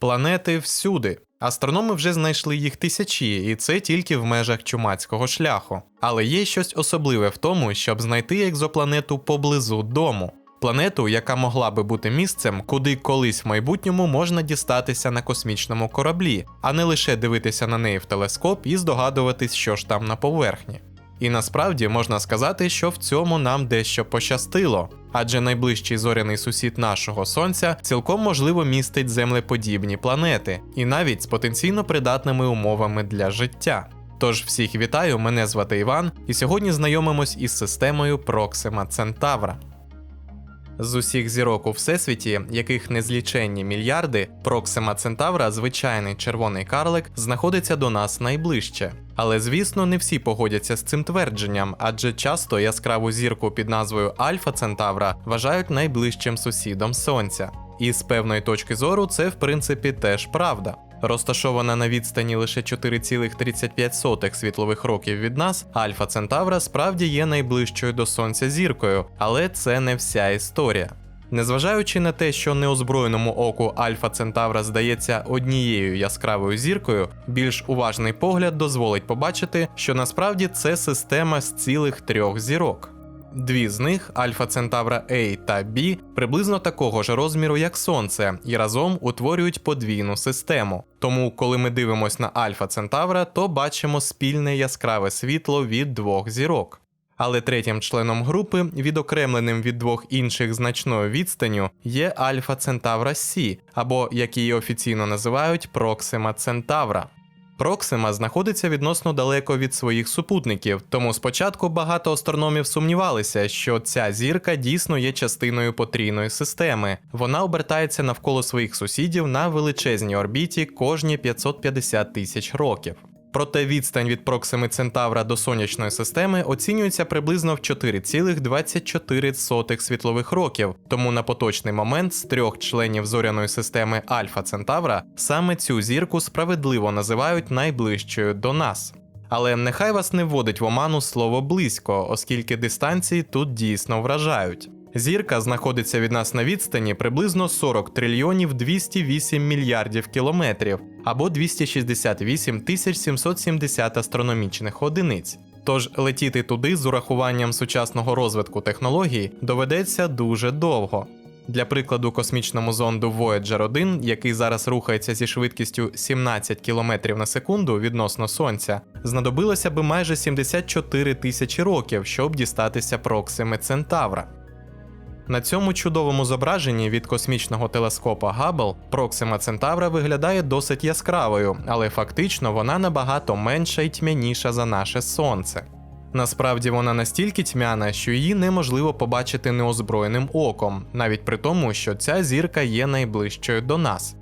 Планети всюди. Астрономи вже знайшли їх тисячі, і це тільки в межах чумацького шляху. Але є щось особливе в тому, щоб знайти екзопланету поблизу дому. Планету, яка могла би бути місцем, куди колись в майбутньому можна дістатися на космічному кораблі, а не лише дивитися на неї в телескоп і здогадуватись, що ж там на поверхні. І насправді можна сказати, що в цьому нам дещо пощастило, адже найближчий зоряний сусід нашого сонця цілком можливо містить землеподібні планети, і навіть з потенційно придатними умовами для життя. Тож всіх вітаю, мене звати Іван, і сьогодні знайомимось із системою Проксима Центавра. З усіх зірок у всесвіті, яких незліченні мільярди, Проксима Центавра, звичайний червоний карлик, знаходиться до нас найближче. Але звісно, не всі погодяться з цим твердженням, адже часто яскраву зірку під назвою Альфа Центавра вважають найближчим сусідом Сонця. І з певної точки зору це в принципі теж правда. Розташована на відстані лише 4,35 світлових років від нас, Альфа Центавра справді є найближчою до Сонця зіркою, але це не вся історія. Незважаючи на те, що неозброєному оку Альфа Центавра здається однією яскравою зіркою, більш уважний погляд дозволить побачити, що насправді це система з цілих трьох зірок. Дві з них Альфа Центавра A та B, приблизно такого ж розміру, як Сонце, і разом утворюють подвійну систему. Тому, коли ми дивимося на Альфа Центавра, то бачимо спільне яскраве світло від двох зірок. Але третім членом групи, відокремленим від двох інших значною відстанню, є Альфа Центавра С, або як її офіційно називають Проксима Центавра. Проксима знаходиться відносно далеко від своїх супутників, тому спочатку багато астрономів сумнівалися, що ця зірка дійсно є частиною потрійної системи. Вона обертається навколо своїх сусідів на величезній орбіті кожні 550 тисяч років. Проте відстань від Проксими Центавра до сонячної системи оцінюється приблизно в 4,24 світлових років. Тому на поточний момент з трьох членів зоряної системи Альфа Центавра саме цю зірку справедливо називають найближчою до нас. Але нехай вас не вводить в оману слово близько, оскільки дистанції тут дійсно вражають. Зірка знаходиться від нас на відстані приблизно 40 трильйонів 208 мільярдів кілометрів або 268 тисяч 770 астрономічних одиниць. Тож летіти туди з урахуванням сучасного розвитку технологій доведеться дуже довго. Для прикладу, космічному зонду Voyager 1, який зараз рухається зі швидкістю 17 км на секунду відносно Сонця, знадобилося би майже 74 тисячі років, щоб дістатися Проксими Центавра. На цьому чудовому зображенні від космічного телескопа Габбл Проксима Центавра виглядає досить яскравою, але фактично вона набагато менша і тьмяніша за наше сонце. Насправді вона настільки тьмяна, що її неможливо побачити неозброєним оком, навіть при тому, що ця зірка є найближчою до нас.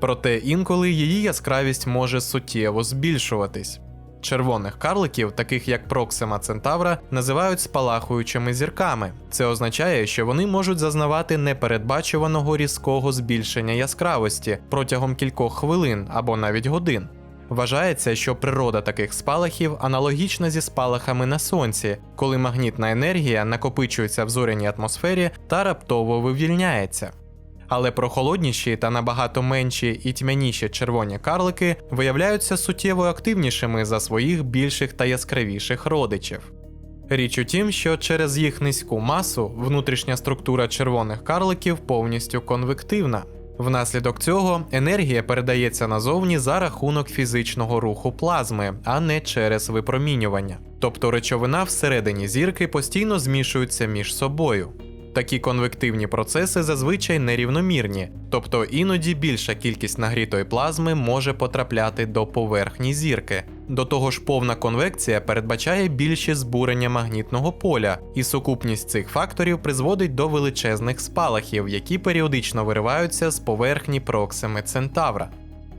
Проте інколи її яскравість може суттєво збільшуватись. Червоних карликів, таких як Проксима Центавра, називають спалахуючими зірками. Це означає, що вони можуть зазнавати непередбачуваного різкого збільшення яскравості протягом кількох хвилин або навіть годин. Вважається, що природа таких спалахів аналогічна зі спалахами на сонці, коли магнітна енергія накопичується в зоряній атмосфері та раптово вивільняється. Але прохолодніші та набагато менші і тьмяніші червоні карлики виявляються суттєво активнішими за своїх більших та яскравіших родичів. Річ у тім, що через їх низьку масу внутрішня структура червоних карликів повністю конвективна. Внаслідок цього енергія передається назовні за рахунок фізичного руху плазми, а не через випромінювання. Тобто речовина всередині зірки постійно змішується між собою. Такі конвективні процеси зазвичай нерівномірні, тобто іноді більша кількість нагрітої плазми може потрапляти до поверхні зірки. До того ж, повна конвекція передбачає більші збурення магнітного поля, і сукупність цих факторів призводить до величезних спалахів, які періодично вириваються з поверхні Проксими Центавра.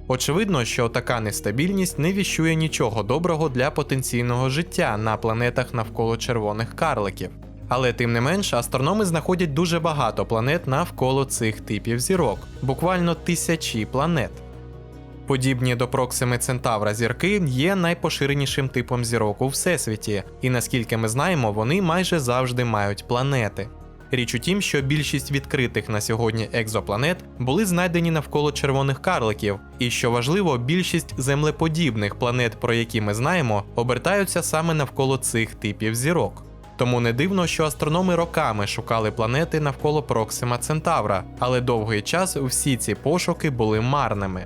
Очевидно, що така нестабільність не віщує нічого доброго для потенційного життя на планетах навколо червоних карликів. Але тим не менш, астрономи знаходять дуже багато планет навколо цих типів зірок, буквально тисячі планет. Подібні до Проксими Центавра зірки є найпоширенішим типом зірок у всесвіті, і наскільки ми знаємо, вони майже завжди мають планети. Річ у тім, що більшість відкритих на сьогодні екзопланет були знайдені навколо червоних карликів, і що важливо, більшість землеподібних планет, про які ми знаємо, обертаються саме навколо цих типів зірок. Тому не дивно, що астрономи роками шукали планети навколо Проксима Центавра, але довгий час всі ці пошуки були марними.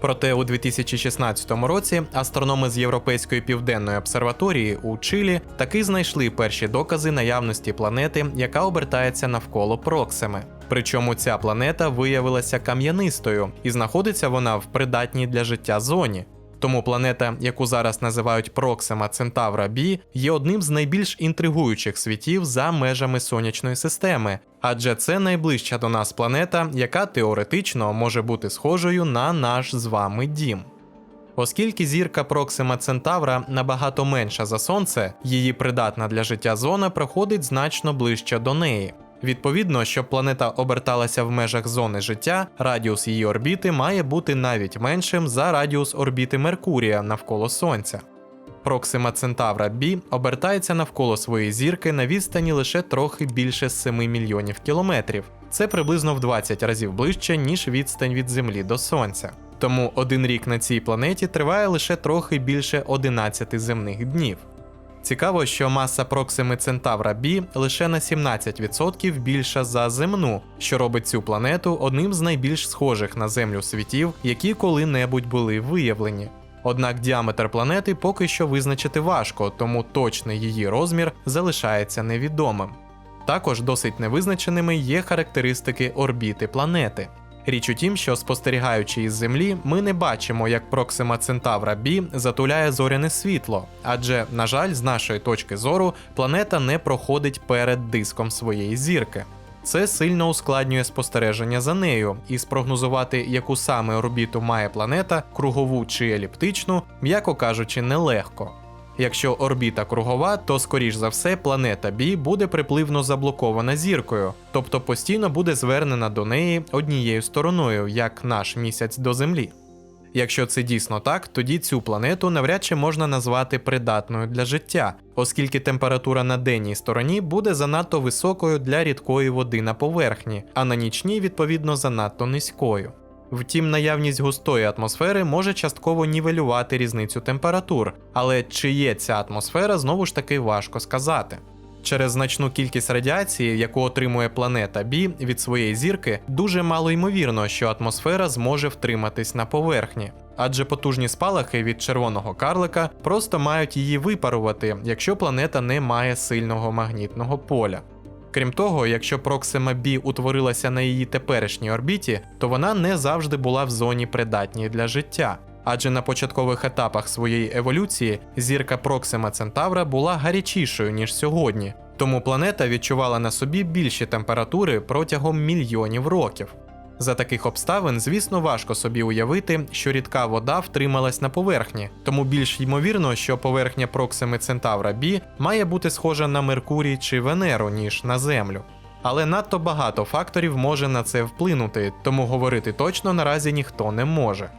Проте у 2016 році астрономи з Європейської південної обсерваторії у Чилі таки знайшли перші докази наявності планети, яка обертається навколо Проксими. Причому ця планета виявилася кам'янистою, і знаходиться вона в придатній для життя зоні. Тому планета, яку зараз називають Проксима Центавра Бі, є одним з найбільш інтригуючих світів за межами сонячної системи, адже це найближча до нас планета, яка теоретично може бути схожою на наш з вами дім. Оскільки зірка Проксима Центавра набагато менша за Сонце, її придатна для життя зона проходить значно ближче до неї. Відповідно, щоб планета оберталася в межах зони життя, радіус її орбіти має бути навіть меншим за радіус орбіти Меркурія навколо Сонця. Проксима Центавра Бі обертається навколо своєї зірки на відстані лише трохи більше 7 мільйонів кілометрів. Це приблизно в 20 разів ближче, ніж відстань від Землі до Сонця. Тому один рік на цій планеті триває лише трохи більше 11 земних днів. Цікаво, що маса Проксими Центавра Бі лише на 17% більша за земну, що робить цю планету одним з найбільш схожих на Землю світів, які коли-небудь були виявлені. Однак діаметр планети поки що визначити важко, тому точний її розмір залишається невідомим. Також досить невизначеними є характеристики орбіти планети. Річ у тім, що спостерігаючи із Землі, ми не бачимо, як Проксима Центавра Бі затуляє зоряне світло, адже, на жаль, з нашої точки зору, планета не проходить перед диском своєї зірки. Це сильно ускладнює спостереження за нею, і спрогнозувати, яку саме орбіту має планета, кругову чи еліптичну, м'яко кажучи, нелегко. Якщо орбіта кругова, то скоріш за все планета Бі буде припливно заблокована зіркою, тобто постійно буде звернена до неї однією стороною, як наш місяць до Землі. Якщо це дійсно так, тоді цю планету навряд чи можна назвати придатною для життя, оскільки температура на денній стороні буде занадто високою для рідкої води на поверхні, а на нічній, відповідно, занадто низькою. Втім, наявність густої атмосфери може частково нівелювати різницю температур, але чи є ця атмосфера знову ж таки важко сказати. Через значну кількість радіації, яку отримує планета Бі від своєї зірки, дуже мало ймовірно, що атмосфера зможе втриматись на поверхні. Адже потужні спалахи від червоного карлика просто мають її випарувати, якщо планета не має сильного магнітного поля. Крім того, якщо Проксима Бі утворилася на її теперішній орбіті, то вона не завжди була в зоні придатній для життя. Адже на початкових етапах своєї еволюції зірка Проксима Центавра була гарячішою, ніж сьогодні, тому планета відчувала на собі більші температури протягом мільйонів років. За таких обставин, звісно, важко собі уявити, що рідка вода втрималась на поверхні, тому більш ймовірно, що поверхня Проксими Центавра Бі має бути схожа на Меркурій чи Венеру, ніж на Землю. Але надто багато факторів може на це вплинути, тому говорити точно наразі ніхто не може.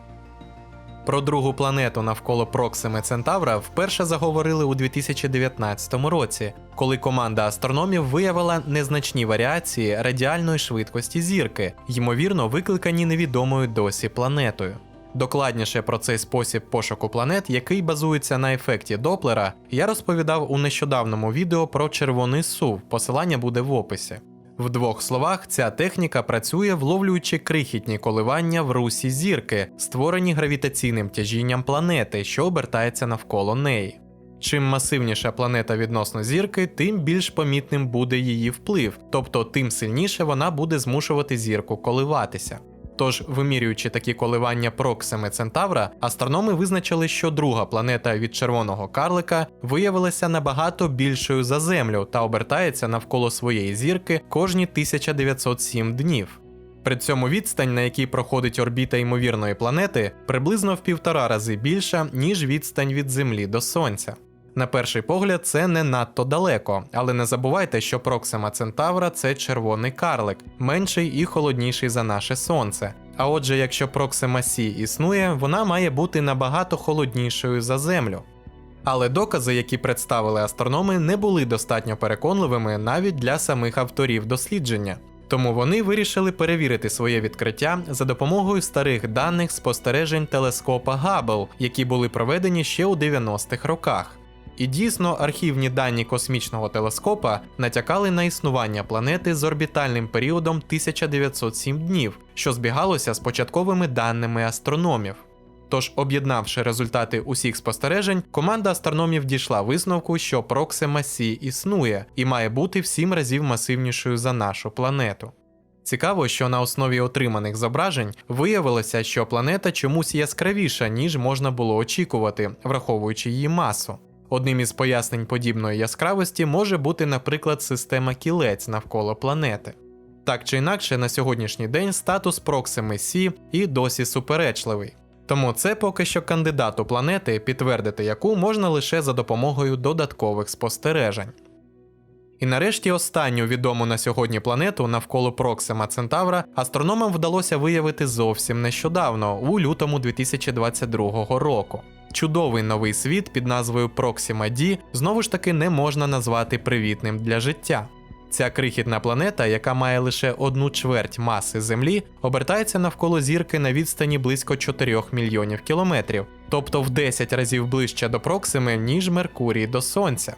Про другу планету навколо Проксими Центавра вперше заговорили у 2019 році, коли команда астрономів виявила незначні варіації радіальної швидкості зірки, ймовірно, викликані невідомою досі планетою. Докладніше про цей спосіб пошуку планет, який базується на ефекті Доплера, я розповідав у нещодавному відео про червоний сув. Посилання буде в описі. В двох словах, ця техніка працює, вловлюючи крихітні коливання в русі зірки, створені гравітаційним тяжінням планети, що обертається навколо неї. Чим масивніша планета відносно зірки, тим більш помітним буде її вплив, тобто тим сильніше вона буде змушувати зірку коливатися. Тож, вимірюючи такі коливання Проксими Центавра, астрономи визначили, що друга планета від червоного карлика виявилася набагато більшою за Землю та обертається навколо своєї зірки кожні 1907 днів. При цьому відстань, на якій проходить орбіта ймовірної планети, приблизно в півтора рази більша, ніж відстань від Землі до Сонця. На перший погляд, це не надто далеко, але не забувайте, що Проксима Центавра це червоний карлик, менший і холодніший за наше сонце. А отже, якщо Проксима Сі існує, вона має бути набагато холоднішою за Землю. Але докази, які представили астрономи, не були достатньо переконливими навіть для самих авторів дослідження. Тому вони вирішили перевірити своє відкриття за допомогою старих даних спостережень телескопа Габбл, які були проведені ще у 90-х роках. І дійсно, архівні дані космічного телескопа натякали на існування планети з орбітальним періодом 1907 днів, що збігалося з початковими даними астрономів. Тож, об'єднавши результати усіх спостережень, команда астрономів дійшла висновку, що Проксима Сі існує і має бути в сім разів масивнішою за нашу планету. Цікаво, що на основі отриманих зображень виявилося, що планета чомусь яскравіша, ніж можна було очікувати, враховуючи її масу. Одним із пояснень подібної яскравості може бути, наприклад, система кілець навколо планети. Так чи інакше, на сьогоднішній день статус Проксими Сі і досі суперечливий. Тому це поки що кандидат у планети, підтвердити яку можна лише за допомогою додаткових спостережень. І нарешті останню відому на сьогодні планету навколо Проксима Центавра астрономам вдалося виявити зовсім нещодавно, у лютому 2022 року. Чудовий новий світ під назвою Проксима Ді знову ж таки не можна назвати привітним для життя. Ця крихітна планета, яка має лише одну чверть маси Землі, обертається навколо зірки на відстані близько 4 мільйонів кілометрів, тобто в 10 разів ближче до Проксими, ніж Меркурій до Сонця.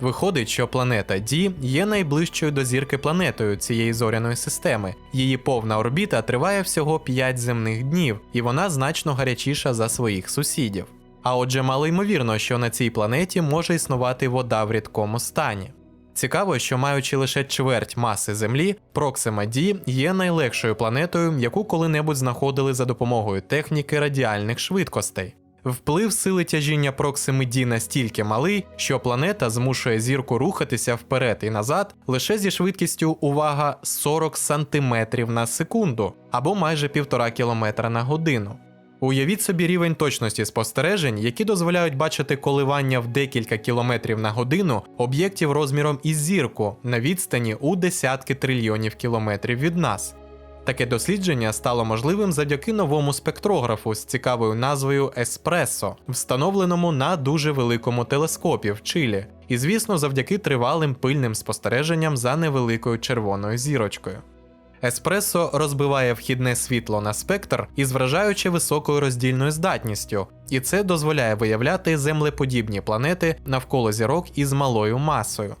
Виходить, що планета Ді є найближчою до зірки планетою цієї зоряної системи. Її повна орбіта триває всього 5 земних днів, і вона значно гарячіша за своїх сусідів. А отже, мало ймовірно, що на цій планеті може існувати вода в рідкому стані. Цікаво, що маючи лише чверть маси Землі, Проксима Ді є найлегшою планетою, яку коли-небудь знаходили за допомогою техніки радіальних швидкостей. Вплив сили тяжіння Проксими Ді настільки малий, що планета змушує зірку рухатися вперед і назад лише зі швидкістю увага 40 см на секунду або майже 1,5 км на годину. Уявіть собі рівень точності спостережень, які дозволяють бачити коливання в декілька кілометрів на годину об'єктів розміром із зірку на відстані у десятки трильйонів кілометрів від нас. Таке дослідження стало можливим завдяки новому спектрографу з цікавою назвою Еспресо, встановленому на дуже великому телескопі в Чилі, і, звісно, завдяки тривалим пильним спостереженням за невеликою червоною зірочкою. Еспресо розбиває вхідне світло на спектр із вражаючи високою роздільною здатністю, і це дозволяє виявляти землеподібні планети навколо зірок із малою масою.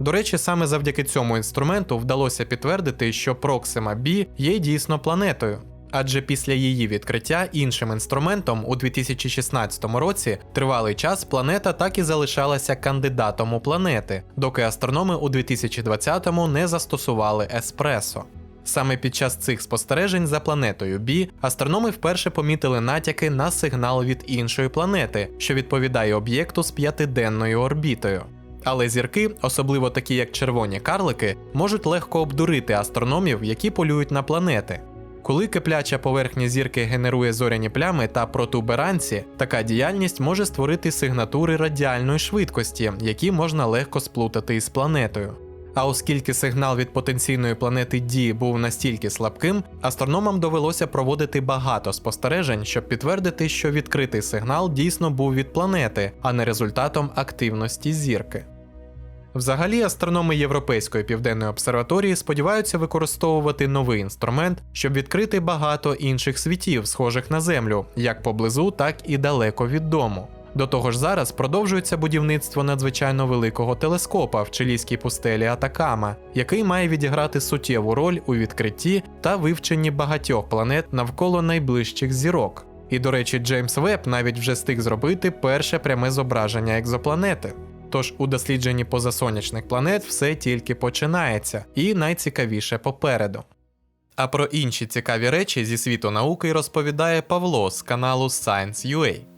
До речі, саме завдяки цьому інструменту вдалося підтвердити, що Проксима Б є дійсно планетою. Адже після її відкриття іншим інструментом у 2016 році тривалий час планета так і залишалася кандидатом у планети, доки астрономи у 2020-му не застосували еспресо. Саме під час цих спостережень за планетою Бі астрономи вперше помітили натяки на сигнал від іншої планети, що відповідає об'єкту з п'ятиденною орбітою. Але зірки, особливо такі як червоні карлики, можуть легко обдурити астрономів, які полюють на планети. Коли кипляча поверхня зірки генерує зоряні плями та протуберанці, така діяльність може створити сигнатури радіальної швидкості, які можна легко сплутати із планетою. А оскільки сигнал від потенційної планети Ді був настільки слабким, астрономам довелося проводити багато спостережень, щоб підтвердити, що відкритий сигнал дійсно був від планети, а не результатом активності зірки. Взагалі, астрономи Європейської південної обсерваторії сподіваються використовувати новий інструмент, щоб відкрити багато інших світів, схожих на Землю, як поблизу, так і далеко від дому. До того ж, зараз продовжується будівництво надзвичайно великого телескопа в чилійській пустелі Атакама, який має відіграти суттєву роль у відкритті та вивченні багатьох планет навколо найближчих зірок. І, до речі, Джеймс Веб навіть вже встиг зробити перше пряме зображення екзопланети. Тож у дослідженні позасонячних планет все тільки починається, і найцікавіше попереду. А про інші цікаві речі зі світу науки розповідає Павло з каналу Science.ua.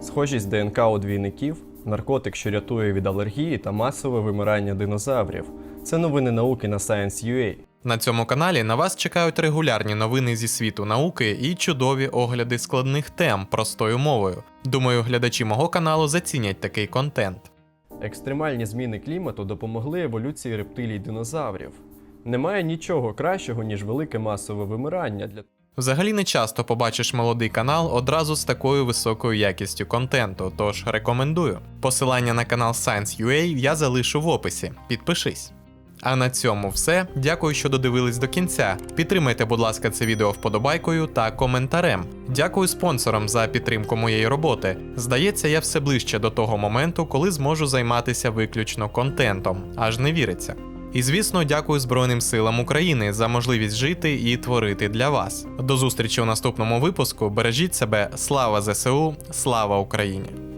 Схожість ДНК у двійників, наркотик, що рятує від алергії та масове вимирання динозаврів. Це новини науки на Science.ua. На цьому каналі на вас чекають регулярні новини зі світу науки і чудові огляди складних тем простою мовою. Думаю, глядачі мого каналу зацінять такий контент. Екстремальні зміни клімату допомогли еволюції рептилій динозаврів. Немає нічого кращого, ніж велике масове вимирання для Взагалі не часто побачиш молодий канал одразу з такою високою якістю контенту, тож рекомендую. Посилання на канал Science.ua я залишу в описі. Підпишись. А на цьому все. Дякую, що додивились до кінця. Підтримайте, будь ласка, це відео вподобайкою та коментарем. Дякую спонсорам за підтримку моєї роботи. Здається, я все ближче до того моменту, коли зможу займатися виключно контентом, аж не віриться. І звісно, дякую Збройним силам України за можливість жити і творити для вас. До зустрічі у наступному випуску. Бережіть себе, слава ЗСУ, слава Україні!